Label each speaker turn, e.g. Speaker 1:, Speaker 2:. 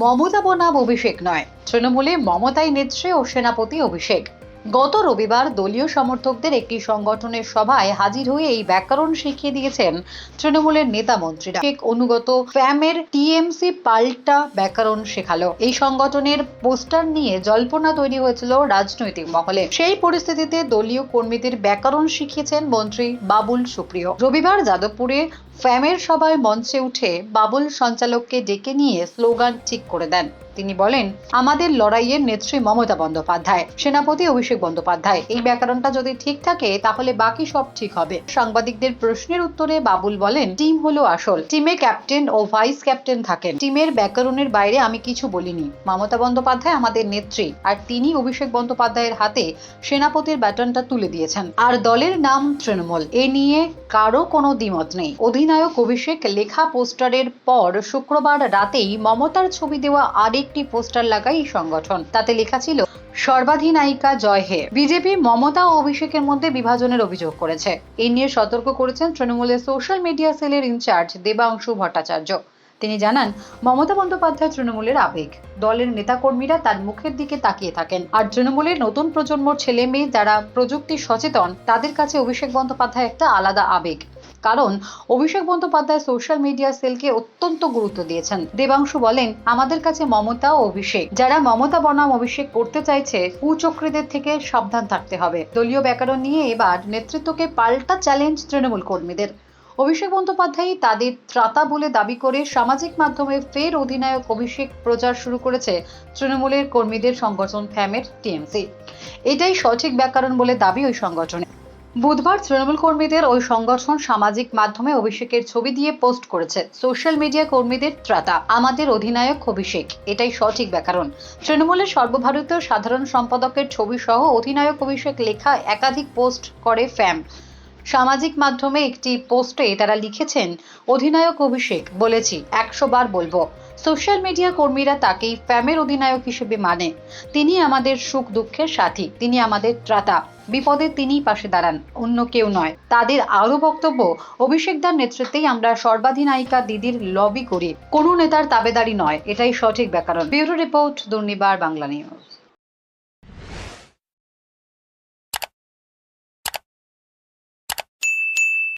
Speaker 1: মমতা বনাম অভিষেক নয়। তৃণমূলে মমতাই নেত্রী ও সেনাপতি অভিষেক। গত রবিবার দলীয় সমর্থকদের একটি সংগঠনের সভায় হাজির হয়ে এই ব্যাকরণ শিখিয়ে দিয়েছেন তৃণমূলের নেতা মন্ত্রীরা। অনুগত ফ্যামের টিএমসি পাল্টা ব্যাকরণ শেখালো। এই সংগঠনের পোস্টার নিয়ে জল্পনা তৈরি হয়েছিল রাজনৈতিক মহলে। সেই পরিস্থিতিতে দলীয় কর্মীদের ব্যাকরণ শিখিয়েছেন মন্ত্রী বাবুল সুপ্রিয়। রবিবার যাদবপুরে ফ্যামের সবাই মঞ্চে উঠে বাবুল সঞ্চালককে ডেকে নিয়ে স্লোগান ঠিক করে দেন। তিনি বলেন, আমাদের লড়াইয়ের নেত্রী মমতা বন্দ্যোপাধ্যায়, সেনাপতি অভিষেক বন্দ্যোপাধ্যায়। এই ব্যাকরণটা যদি ঠিক থাকে, তাহলে বাকি সব ঠিক হবে। সাংবাদিকদের প্রশ্নের উত্তরে বাবুল বলেন, টিম হলো আসল। টিমে ক্যাপ্টেন ও ভাইস ক্যাপ্টেন থাকেন। টিমের ব্যাকরণের বাইরে আমি কিছু বলিনি। মমতা বন্দ্যোপাধ্যায় আমাদের নেত্রী, আর তিনি অভিষেক বন্দ্যোপাধ্যায়ের হাতে সেনাপতির ব্যাটনটা তুলে দিয়েছেন। আর দলের নাম তৃণমূল। এ নিয়ে কারও কোনো দ্বিমত নেই। অধিনায়ক অভিষেক লেখা পোস্টারের পর শুক্রবার রাতেই মমতার ছবি দেওয়া আরেকটি পোস্টার লাগায় সংগঠন। তাতে লেখা ছিল, সর্বাধিনায়িকা জয় হে। বিজেপি মমতা ও অভিষেকের মধ্যে বিভাজনের অভিযোগ করেছে। এই নিয়ে সতর্ক করেছেন তৃণমূলের সোশ্যাল মিডিয়া সেলের ইনচার্জ দেবাংশু ভট্টাচার্য। তিনি জানান, মমতা বন্দ্যোপাধ্যায় তৃণমূলের আবেগ। দলের নেতাকর্মীরা তার মুখের দিকে তাকিয়ে থাকেন। আর তৃণমূলের নতুন প্রজন্মর ছেলে মেয়ে যারা প্রযুক্তি সচেতন, তাদের কাছে অভিষেক বন্দ্যোপাধ্যায় একটা আলাদা আবেগ। কারণ অভিষেক বন্দ্যোপাধ্যায় সোশ্যাল মিডিয়া সেলকে অত্যন্ত গুরুত্ব দিয়েছেন। দেবাংশু বলেন, আমাদের কাছে মমতা ও অভিষেক, যারা মমতা বনাম অভিষেক করতে চাইছে, কুচক্রীদের থেকে সাবধান থাকতে হবে। দলীয় ব্যাকরণ নিয়ে এবার নেতৃত্বকে পাল্টা চ্যালেঞ্জ তৃণমূল কর্মীদের। অভিষেক বন্দ্যোপাধ্যায় তাদের ত্রাতা বলে দাবি করে সামাজিক মাধ্যমে ফের অধিনায়ক অভিষেক প্রচার শুরু করেছে তৃণমূলের কর্মীদের সংগঠন ফ্যামের টিএমসি। এটাই সঠিক ব্যাকরণ বলে দাবি ওই সংগঠনে। বুধবার তৃণমূল কর্মীদের ওই সংগঠন সামাজিক মাধ্যমে অভিষেকের ছবি দিয়ে পোস্ট করেছে। সোশ্যাল মিডিয়া কর্মীদের ত্রাতা, আমাদের অধিনায়ক অভিষেক। এটাই সঠিক ব্যাকরণ। তৃণমূলের সর্বভারতীয় সাধারণ সম্পাদকের ছবি সহ অধিনায়ক অভিষেক লেখা একাধিক পোস্ট করে ফ্যাম। সামাজিক মাধ্যমে একটি পোস্টে তারা লিখেছেন, অধিনায়ক অভিষেক, বলেছি, একশো বার বলব। সোশ্যাল মিডিয়া কর্মীরা তাকেই ফ্যামের অধিনায়ক হিসেবে মানে। তিনি আমাদের সুখ দুঃখের সাথী, তিনি আমাদের ত্রাতা। বিপদে তিনিই পাশে দাঁড়ান, অন্য কেউ নয়। তাদের আরও বক্তব্য, অভিষেক দার নেতৃত্বেই আমরা সর্বাধিনায়িকা দিদির লবি করি। কোনো নেতার তাবেদারি নয়, এটাই সঠিক ব্যাকরণ। Bureau report, Durnibar Bangla news.